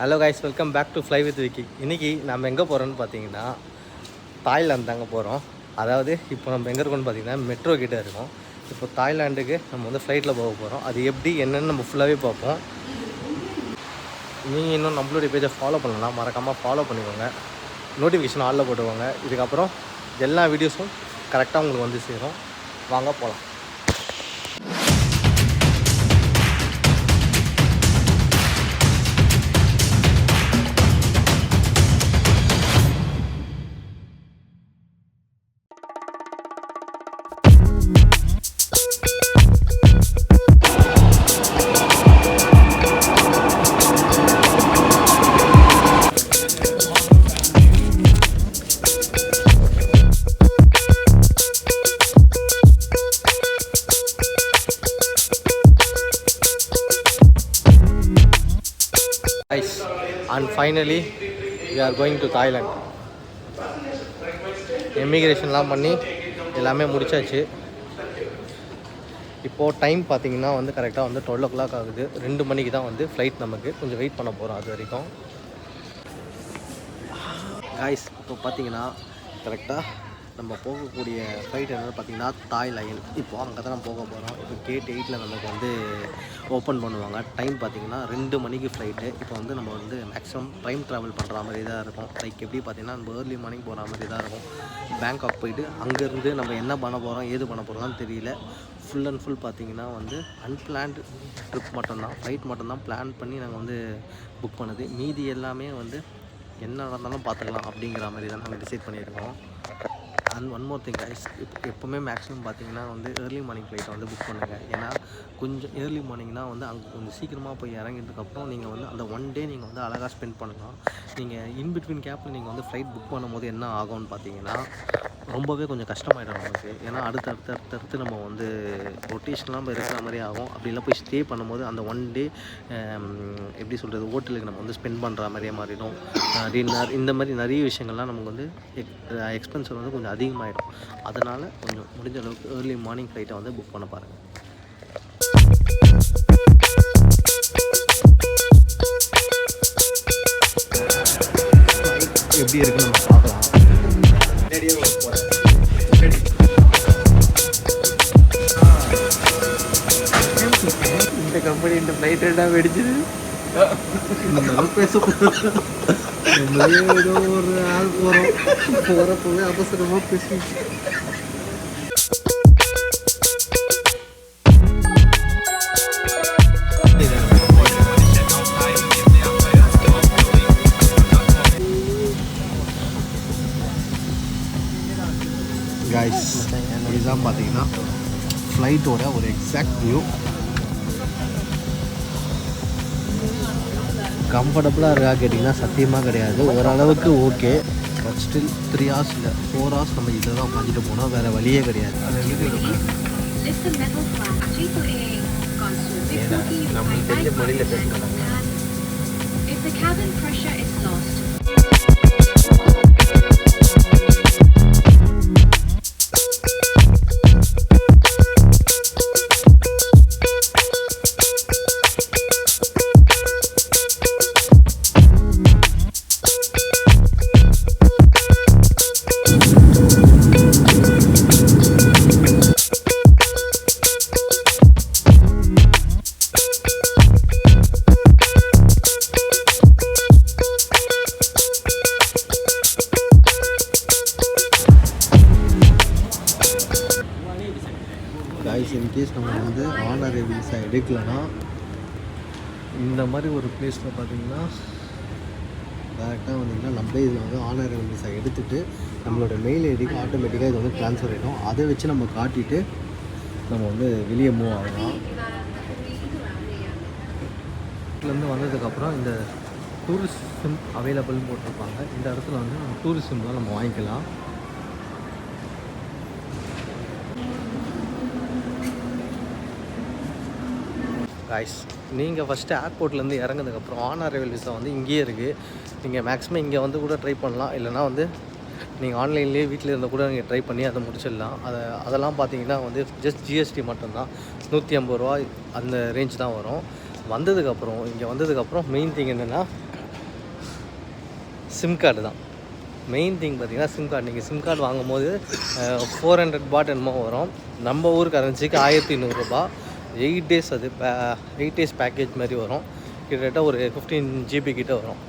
Hello guys welcome back to fly with Vicky இன்றைக்கி நம்ம எங்கே போகிறோன்னு பார்த்தீங்கன்னா தாய்லாந்து தாங்க போகிறோம் அதாவது இப்போ நம்ம எங்கே இருக்கோம்னு பார்த்தீங்கன்னா மெட்ரோ கிட்டே இருக்கோம். இப்போ தாய்லாண்டுக்கு நம்ம வந்து ஃப்ளைட்டில் போக போகிறோம் அது எப்படி என்னன்னு நம்ம ஃபுல்லாகவே பார்ப்போம். நீங்கள் இன்னும் நம்மளுடைய பேஜை ஃபாலோ பண்ணலாம் மறக்காமல் ஃபாலோ பண்ணிக்கோங்க. நோட்டிஃபிகேஷன் ஆளில் போட்டுக்கோங்க. இதுக்கப்புறம் எல்லா வீடியோஸும் கரெக்டாக உங்களுக்கு வந்து சேரும். வாங்க போகலாம் and finally we are going to Thailand எமிக்ரேஷன்லாம் பண்ணி எல்லாமே முடிச்சாச்சு. இப்போது டைம் பார்த்திங்கன்னா வந்து கரெக்டாக வந்து டுவெல் ஓ கிளாக் ஆகுது. ரெண்டு மணிக்கு தான் வந்து ஃப்ளைட் நமக்கு. கொஞ்சம் வெயிட் பண்ண போகிறோம் அது வரைக்கும். காய்ஸ் இப்போ பார்த்தீங்கன்னா கரெக்டாக நம்ம போகக்கூடிய ஃப்ளைட் என்னென்னு பார்த்தீங்கன்னா தாய் லயன் இப்போ அங்கே தான் நம்ம போக போகிறோம் இப்போ கேட் எயிட்டில் நமக்கு வந்து ஓப்பன் பண்ணுவாங்க. டைம் பார்த்தீங்கன்னா ரெண்டு மணிக்கு ஃப்ளைட்டு இப்போ வந்து நம்ம வந்து மேக்ஸிமம் டைம் ட்ராவல் பண்ணுற மாதிரி தான் இருக்கும். லைக் எப்படி பார்த்தீங்கன்னா நம்ம ஏர்லி மார்னிங் போகிற மாதிரி தான் இருக்கும். பேங்காக் போயிட்டு அங்கேருந்து நம்ம என்ன பண்ண போகிறோம் ஏது பண்ண போகிறோம்னு தெரியல. ஃபுல் அண்ட் ஃபுல் பார்த்தீங்கன்னா வந்து அன்பிளான்டு ட்ரிப் மட்டும்தான். ஃப்ளைட் மட்டும்தான் பிளான் பண்ணி நாங்கள் வந்து புக் பண்ணுது. மீதி எல்லாமே வந்து என்ன நடந்தாலும் பார்த்துக்கலாம் அப்படிங்கிற மாதிரி தான் நாங்கள் டிசைட் பண்ணியிருக்கோம். And one more thing guys இப்போ எப்போவுமே மேக்ஸிமம் பார்த்தீங்கன்னா வந்து ஏர்லி மார்னிங் ஃப்ளைட்டை வந்து புக் பண்ணுங்கள் ஏன்னா கொஞ்சம் ஏர்லி மார்னிங்னா வந்து அங்கே கொஞ்சம் சீக்கிரமாக போய் இறங்கினதுக்கப்புறம் நீங்கள் வந்து அந்த ஒன் டே நீங்கள் வந்து அழகாக ஸ்பெண்ட் பண்ணலாம். நீங்கள் இன் பிட்வீன் கேப்பில் நீங்கள் வந்து ஃப்ளைட் புக் பண்ணும்போது என்ன ஆகும்னு பார்த்தீங்கன்னா ரொம்பவே கொஞ்சம் கஷ்டமாயிடும் நமக்கு. ஏன்னா அடுத்து அடுத்து அடுத்து அடுத்து நம்ம வந்து ரொட்டேஷன்லாம் இருக்கிற மாதிரி ஆகும். அப்படிலாம் போய் ஸ்டே பண்ணும்போது அந்த ஒன் டே எப்படி சொல்கிறது ஹோட்டலுக்கு நம்ம வந்து ஸ்பெண்ட் பண்ணுற மாதிரியே மாறிடும். டின்னர் இந்த மாதிரி நிறைய விஷயங்கள்லாம் நமக்கு வந்து எக்ஸ்பென்சர் வந்து கொஞ்சம் அதிகமாகிடும் அதனால் கொஞ்சம் முடிஞ்ச அளவுக்கு ஏர்லி மார்னிங் ஃப்ளைட்டை வந்து புக் பண்ண பாருங்கள் எப்படி இருக்குன்னு நம்ம பார்க்கலாம். கம்பெனி இந்த ஃப்ளைட் ரெண்டாக வெடிச்சது பேச ஏதோ ஒரு ஆள் போகிறோம் போகிறப்பவே அவசரமாக பேசி கைஸ் இதுதான் பார்த்தீங்கன்னா ஃப்ளைட்டோட ஒரு எக்ஸாக்ட் வியூ கம்ஃபர்டபுளாக இருக்கா கேட்டிங்கன்னா சத்தியமாக கிடையாது. ஓரளவுக்கு okay but still three hours இல்லை ஃபோர் ஹவர்ஸ் நம்ம இதில் தான் உட்காந்துட்டு போனோம். வேறு வழியே கிடையாது. நம்மளுக்கு தெரிஞ்ச மொழியில் பேச விசா எடுக்கலைன்னா இந்த மாதிரி ஒரு பிளேஸில் பார்த்தீங்கன்னா டேரெக்டாக வந்தீங்கன்னா நம்மளே இதில் வந்து ஆனர் விசா எடுத்துகிட்டு நம்மளோட மெயில் ஐடிக்கு ஆட்டோமேட்டிக்காக இது வந்து ட்ரான்ஸ்ஃபர் ஆகிடும் அதை வச்சு நம்ம காட்டிட்டு நம்ம வந்து வெளியே மூவ் ஆகலாம். வீட்டிலேருந்து வந்ததுக்கப்புறம் இந்த டூரிஸ்ட் சிம் அவைலபிள்னு போட்டிருப்பாங்க. இந்த இடத்துல வந்து நம்ம டூரிஸ்ட் சிம் தான் நம்ம வாங்கிக்கலாம். காய்ஸ் நீங்கள் ஃபஸ்ட்டு ஏர்போர்ட்லேருந்து இறங்கினதுக்கப்புறம் ஆன் அரைவல் விசா வந்து இங்கேயே இருக்குது நீங்கள் மேக்ஸிமம் இங்கே வந்து கூட ட்ரை பண்ணலாம். இல்லைனா வந்து நீங்கள் ஆன்லைன்லேயே வீட்டில் இருந்தால் கூட நீங்கள் ட்ரை பண்ணி அதை முடிச்சிடலாம். அதை அதெல்லாம் பார்த்தீங்கன்னா வந்து ஜஸ்ட் ஜிஎஸ்டி மட்டும்தான். நூற்றி ஐம்பது ரூபா அந்த ரேஞ்ச் தான் வரும். வந்ததுக்கப்புறம் இங்கே வந்ததுக்கப்புறம் மெயின் திங் என்னென்னா சிம் கார்டு தான். மெயின் திங் பார்த்தீங்கன்னா சிம் கார்டு நீங்கள் சிம் கார்டு வாங்கும்போது ஃபோர் ஹண்ட்ரட் பாட் என்னமோ வரும். நம்ம ஊர் கரன்சிக்கு ஆயிரத்தி நூறுரூபா எயிட் டேஸ் அது எயிட் டேஸ் பேக்கேஜ் மாதிரி வரும். கிட்டத்தட்ட ஒரு ஃபிஃப்டீன் ஜிபி கிட்ட வரும்.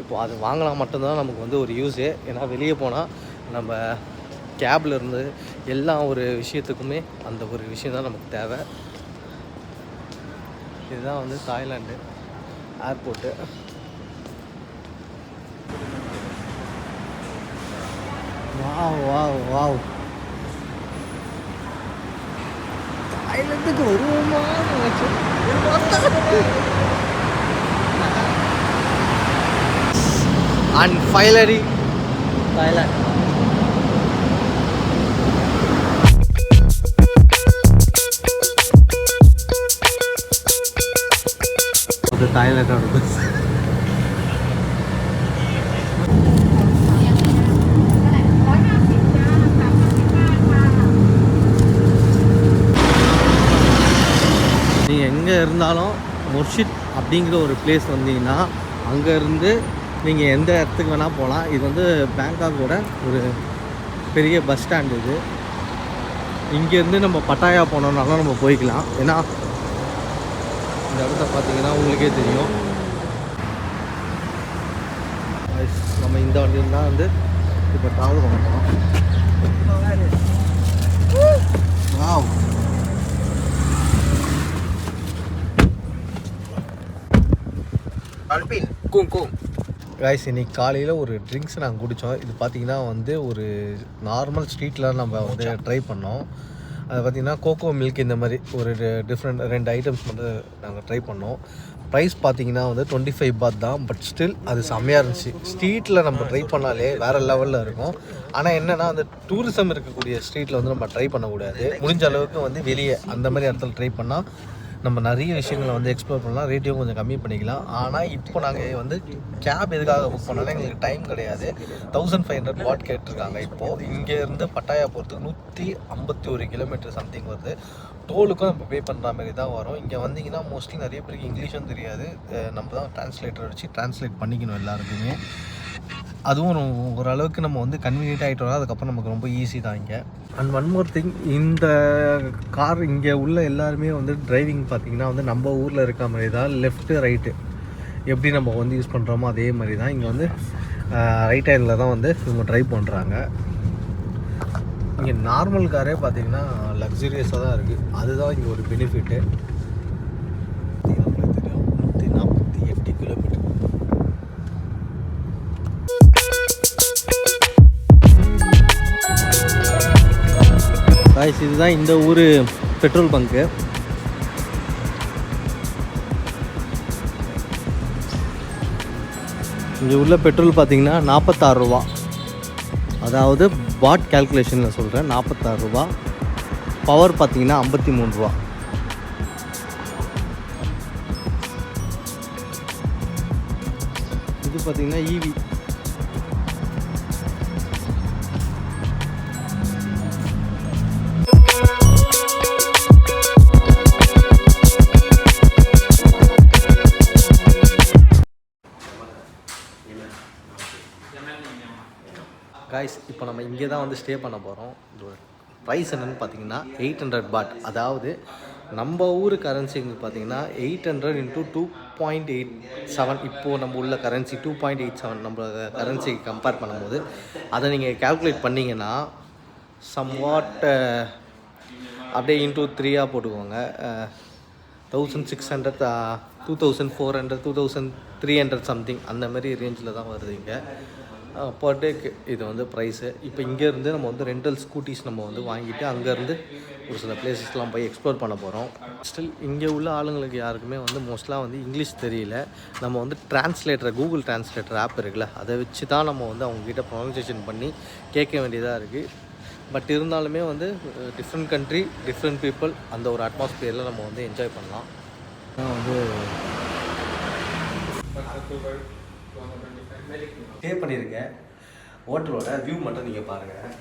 இப்போ அது வாங்கினா மட்டும்தான் நமக்கு வந்து ஒரு யூஸே ஏன்னா வெளியே போனால் நம்ம கேபில் இருந்து எல்லா ஒரு விஷயத்துக்குமே அந்த ஒரு விஷயம் தான் நமக்கு தேவை. இதுதான் வந்து Thailand airport wow wow wow தாய்லாந்துக்கு வருவோமா? அண்ட் ஃபைனலி தாய்லாந்து அது தாய்லாண்டோட பஸ் நீங்கள் எங்கே இருந்தாலும் முர்ஷித் அப்படிங்கிற ஒரு பிளேஸ் வந்தீங்கன்னா அங்கேருந்து நீங்கள் எந்த இடத்துக்கு வேணால் போகலாம் இது வந்து பேங்காக்கோட ஒரு பெரிய பஸ் ஸ்டாண்டு இது. இங்கேருந்து நம்ம பட்டாயா போனோம்னாலும் நம்ம போய்க்கலாம். ஏன்னா இந்த இடத்த பார்த்தீங்கன்னா உங்களுக்கே தெரியும். நம்ம இந்த வண்டியில் தான் வந்து இப்போ ட்ராவல் பண்ண போகிறோம் கும் கும். கைஸ் இன்னைக்கு காலையில் ஒரு ட்ரிங்க்ஸ் நாங்கள் குடித்தோம் இது பார்த்தீங்கன்னா வந்து ஒரு நார்மல் ஸ்ட்ரீட்டில் நம்ம வந்து ட்ரை பண்ணோம். அது பார்த்தீங்கன்னா கோகோ மில்க் இந்த மாதிரி ஒரு டிஃப்ரெண்ட் ரெண்டு ஐட்டம்ஸ் வந்து நாங்கள் ட்ரை பண்ணோம். ப்ரைஸ் பார்த்தீங்கன்னா வந்து டுவெண்ட்டி ஃபைவ் பாத் தான். பட் ஸ்டில் அது செம்மையாக இருந்துச்சு. ஸ்ட்ரீட்டில் நம்ம ட்ரை பண்ணாலே வேறு லெவலில் இருக்கும். ஆனால் என்னென்னா அந்த டூரிசம் இருக்கக்கூடிய ஸ்ட்ரீட்டில் வந்து நம்ம ட்ரை பண்ணக்கூடாது. முடிஞ்ச அளவுக்கு வந்து வெளியே அந்த மாதிரி இடத்துல ட்ரை பண்ணால் நம்ம நிறைய விஷயங்களை வந்து எக்ஸ்ப்ளோர் பண்ணலாம். ரேட்டையும் கொஞ்சம் கம்மி பண்ணிக்கலாம். ஆனால் இப்போ நாங்கள் வந்து கேப் எதுக்காக புக் பண்ணாலும் எங்களுக்கு டைம் கிடையாது. தௌசண்ட் ஃபைவ் ஹண்ட்ரட் வாட் கேட்டிருக்காங்க. இப்போது இங்கேருந்து பட்டாயா போகிறதுக்கு நூற்றி ஐம்பத்தி ஒரு கிலோமீட்டர் சம்திங் வருது. டோலுக்கும் நம்ம பே பண்ணுற மாதிரி தான் வரும். இங்கே வந்தீங்கன்னா மோஸ்ட்லி நிறைய பேருக்கு இங்கிலீஷும் தெரியாது. நம்ம தான் டிரான்ஸ்லேட்டர் வச்சு டிரான்ஸ்லேட் பண்ணிக்கணும் எல்லாருக்குமே. அதுவும் ஒரு ஓரளவுக்கு நம்ம வந்து கன்வீனியன்ட் ஆகிட்டோம்னா அதுக்கப்புறம் நமக்கு ரொம்ப ஈஸி தான் இங்கே. அண்ட் ஒன் மோர் திங் இந்த கார் இங்கே உள்ள எல்லாருமே வந்து டிரைவிங் பார்த்தீங்கன்னா வந்து நம்ம ஊரில் இருக்க மாதிரி தான் லெஃப்ட்டு ரைட்டு எப்படி நம்ம வந்து யூஸ் பண்ணுறோமோ அதே மாதிரி தான் இங்கே வந்து ரைட் ஹேண்டில் தான் வந்து இவங்க ட்ரைவ் பண்ணுறாங்க இங்கே நார்மல் காரே பார்த்தீங்கன்னா லக்ஸுரியஸாக தான் இருக்குது அதுதான் இங்கே ஒரு பெனிஃபிட்டு காய்ஸ் இதுதான் இந்த ஊர் பெட்ரோல் பங்க்கு இங்கே உள்ள பெட்ரோல் பார்த்தீங்கன்னா நாற்பத்தாறு ரூபா. அதாவது பாட் கேல்குலேஷனில் சொல்கிறேன் நாற்பத்தாறு ரூபா. பவர் பார்த்தீங்கன்னா ஐம்பத்தி மூணு ரூபா. இது பார்த்தீங்கன்னா இவி ஈவி காய்ஸ் இப்போ நம்ம இங்கே தான் வந்து ஸ்டே பண்ண போகிறோம் ப்ரைஸ் என்னென்னு பார்த்தீங்கன்னா எயிட் ஹண்ட்ரட் பாட் அதாவது நம்ம ஊர் கரன்சிங்க பார்த்தீங்கன்னா eight hundred into two point eight seven இப்போது நம்ம உள்ள currency two point eight seven நம்ம கரன்சிக்கு கம்பேர் பண்ணும்போது அதை நீங்கள் கால்குலேட் பண்ணிங்கன்னா சம்வாட் uh, அப்படியே இன்டூ த்ரீயாக போட்டுக்கோங்க. Thousand six hundred two thousand four hundred two thousand three hundred something அந்த மாதிரி ரேஞ்சில் தான் வருது இங்கே. பர் டேக்கு இது வந்து ப்ரைஸு இப்போ இங்கேருந்து நம்ம வந்து ரெண்டல் ஸ்கூட்டிஸ் நம்ம வந்து வாங்கிட்டு அங்கேருந்து ஒரு சில பிளேசஸ்லாம் போய் எக்ஸ்ப்ளோர் பண்ண போகிறோம் ஸ்டில் இங்கே உள்ள ஆளுங்களுக்கு யாருக்குமே வந்து மோஸ்ட்லாக வந்து இங்கிலீஷ் தெரியல. நம்ம வந்து டிரான்ஸ்லேட்டர் கூகுள் டிரான்ஸ்லேட்டர் ஆப் இருக்குல்ல அதை வச்சு தான் நம்ம வந்து அவங்கக்கிட்ட ப்ரொனன்சியேஷன் பண்ணி கேட்க வேண்டியதாக இருக்குது பட் இருந்தாலுமே வந்து டிஃப்ரெண்ட் கண்ட்ரி டிஃப்ரெண்ட் பீப்புள் அந்த ஒரு அட்மாஸ்பியரில் நம்ம வந்து என்ஜாய் பண்ணலாம். வந்து ஸ்டே பண்ணியிருக்கேன் ஹோட்டலோட வியூ மட்டும் நீங்கள் பாருங்கள்